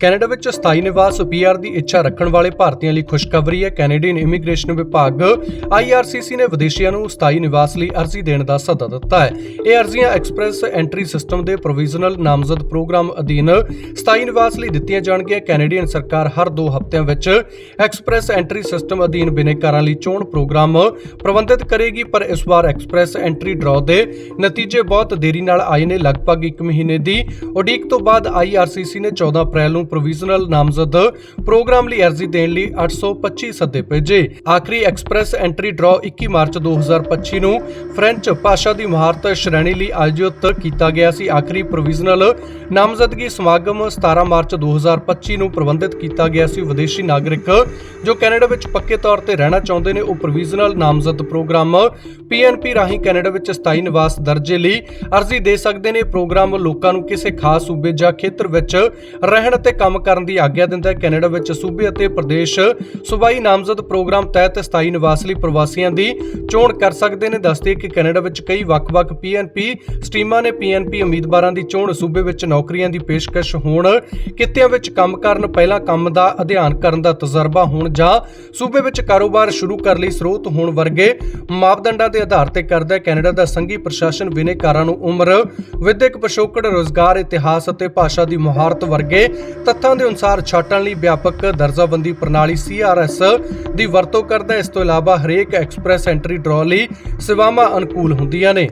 Canada ਵਿੱਚ ਸਥਾਈ ਨਿਵਾਸ ਪੀਆਰ ਦੀ ਇੱਛਾ ਰੱਖਣ ਵਾਲੇ ਭਾਰਤੀਆਂ ਲਈ ਖੁਸ਼ਖਬਰੀ ਹੈ। ਕੈਨੇਡੀਅਨ ਇਮੀਗ੍ਰੇਸ਼ਨ ਵਿਭਾਗ ਆਈਆਰਸੀਸੀ ਨੇ ਵਿਦੇਸ਼ੀਆਂ ਨੂੰ ਸਥਾਈ ਨਿਵਾਸ ਲਈ ਅਰਜ਼ੀ ਦੇਣ ਦਾ ਸੱਦਾ ਦਿੱਤਾ ਹੈ। ਇਹ ਅਰਜ਼ੀਆਂ ਐਕਸਪ੍ਰੈਸ ਐਂਟਰੀ ਸਿਸਟਮ ਦੇ ਪ੍ਰੋਵੀਜ਼ਨਲ ਨਾਮਜ਼ਦ ਪ੍ਰੋਗਰਾਮ ਅਧੀਨ ਸਥਾਈ ਨਿਵਾਸ ਲਈ ਦਿੱਤੀਆਂ ਜਾਣਗੀਆਂ। ਕੈਨੇਡੀਅਨ ਸਰਕਾਰ ਹਰ 2 ਹਫ਼ਤਿਆਂ ਵਿੱਚ ਐਕਸਪ੍ਰੈਸ ਐਂਟਰੀ ਸਿਸਟਮ ਅਧੀਨ ਬਿਨੇਕਾਰਾਂ ਲਈ ਚੋਣ ਪ੍ਰੋਗਰਾਮ ਪ੍ਰਬੰਧਿਤ ਕਰੇਗੀ, ਪਰ ਇਸ ਵਾਰ ਐਕਸਪ੍ਰੈਸ ਐਂਟਰੀ ਡਰਾਅ ਦੇ ਨਤੀਜੇ ਬਹੁਤ ਦੇਰੀ ਨਾਲ ਆਏ ਨੇ। ਲਗਭਗ 1 ਮਹੀਨੇ ਦੀ ਉਡੀਕ ਤੋਂ ਬਾਅਦ ਆਈਆਰਸੀਸੀ ਨੇ 14 ਅਪ੍ਰੈਲ ਨੂੰ ਪ੍ਰੋਵੀਜ਼ਨਲ ਨਾਮਜ਼ਦ ਪ੍ਰੋਗਰਾਮ ਲਈ ਅਰਜ਼ੀ ਦੇਣ ਲਈ 825 ਸੱਦੇ ਭੇਜੇ। ਆਖਰੀ ਐਕਸਪ੍ਰੈਸ ਐਂਟਰੀ ਡਰਾਅ 21 ਮਾਰਚ 2025 ਨੂੰ ਫ੍ਰੈਂਚ ਭਾਸ਼ਾ ਦੀ ਮਹਾਰਤ ਸ਼੍ਰੇਣੀ ਲਈ ਆਯੋਜਿਤ ਕੀਤਾ ਗਿਆ ਸੀ। ਆਖਰੀ ਪ੍ਰੋਵੀਜ਼ਨਲ ਨਾਮਜ਼ਦਗੀ ਸਮਾਗਮ 17 ਮਾਰਚ 2025 ਨੂੰ ਪ੍ਰਬੰਧਿਤ ਕੀਤਾ ਗਿਆ ਸੀ। ਵਿਦੇਸ਼ੀ ਨਾਗਰਿਕ ਜੋ ਕੈਨੇਡਾ ਵਿੱਚ ਪੱਕੇ ਤੌਰ ਤੇ ਰਹਿਣਾ ਚਾਹੁੰਦੇ ਨੇ, ਉਹ ਪ੍ਰੋਵੀਜ਼ਨਲ ਨਾਮਜ਼ਦ ਪ੍ਰੋਗਰਾਮ ਪੀਐਨਪੀ ਰਾਹੀਂ ਕੈਨੇਡਾ ਵਿੱਚ ਸਥਾਈ ਨਿਵਾਸ ਦਰਜੇ ਲਈ ਅਰਜ਼ੀ ਦੇ ਸਕਦੇ ਨੇ। ਪ੍ਰੋਗਰਾਮ ਲੋਕਾਂ ਨੂੰ ਕਿਸੇ ਖਾਸ ਸੂਬੇ ਜਾਂ ਖੇਤਰ ਵਿੱਚ ਰਹਿਣ ਅਤੇ ਕੰਮ ਕਰਨ ਦੀ ਆਗਿਆ ਦਿੰਦਾ ਹੈ। ਕੈਨੇਡਾ ਵਿੱਚ ਸੂਬੇ ਅਤੇ ਪ੍ਰਦੇਸ਼ ਸੂਬਾਈ ਨਾਮਜ਼ਦ ਪ੍ਰੋਗਰਾਮ ਤਹਿਤ ਸਥਾਈ ਨਿਵਾਸ ਲਈ ਪ੍ਰਵਾਸੀਆਂ ਦੀ ਚੋਣ ਕਰ ਸਕਦੇ ਨੇ। ਦੱਸਦੇ ਕਿ ਕੈਨੇਡਾ ਵਿੱਚ ਕਈ ਵੱਖ-ਵੱਖ ਪੀਐਨਪੀ ਸਟਰੀਮਾਂ ਨੇ। ਪੀਐਨਪੀ ਉਮੀਦਵਾਰਾਂ ਦੀ ਚੋਣ ਸੂਬੇ ਵਿੱਚ ਨੌਕਰੀਆਂ ਦੀ ਪੇਸ਼ਕਸ਼ ਹੋਣ ਕਿੱਤਿਆਂ ਵਿੱਚ ਕੰਮ ਕਰਨ ਪਹਿਲਾਂ ਕੰਮ ਦਾ ਅਧਿਐਨ ਕਰਨ ਦਾ ਤਜਰਬਾ ਹੋਣ ਜਾਂ ਸੂਬੇ ਵਿੱਚ ਕਾਰੋਬਾਰ ਸ਼ੁਰੂ ਕਰਨ ਲਈ ਸਰੋਤ ਹੋਣ ਵਰਗੇ ਮਾਪਦੰਡਾਂ ਦੇ ਆਧਾਰ ਤੇ ਕਰਦਾ ਹੈ। ਕੈਨੇਡਾ ਦਾ ਸੰਘੀ ਪ੍ਰਸ਼ਾਸਨ ਬਿਨੇਕਾਰਾਂ ਨੂੰ ਉਮਰ, ਵਿਦਿਅਕ ਪਿਛੋਕੜ, ਰੋਜ਼ਗਾਰ, ਇਤਿਹਾਸ ਅਤੇ ਭਾਸ਼ਾ ਦੀ ਮੁਹਾਰਤ ਵਰਗੇ ਤੱਥਾਂ ਦੇ ਅਨੁਸਾਰ ਛਾਟਣ ਲਈ ਵਿਆਪਕ ਦਰਜਾਬੰਦੀ ਪ੍ਰਣਾਲੀ ਸੀਆਰਐਸ ਦੀ ਵਰਤੋਂ ਕਰਦਾ ਇਸ ਤੋਂ ਇਲਾਵਾ ਹਰੇਕ ਐਕਸਪ੍ਰੈਸ ਐਂਟਰੀ ਡਰਾ ਲਈ ਸੇਵਾਵਾਂ ਅਨੁਕੂਲ ਹੁੰਦੀਆਂ ਨੇ।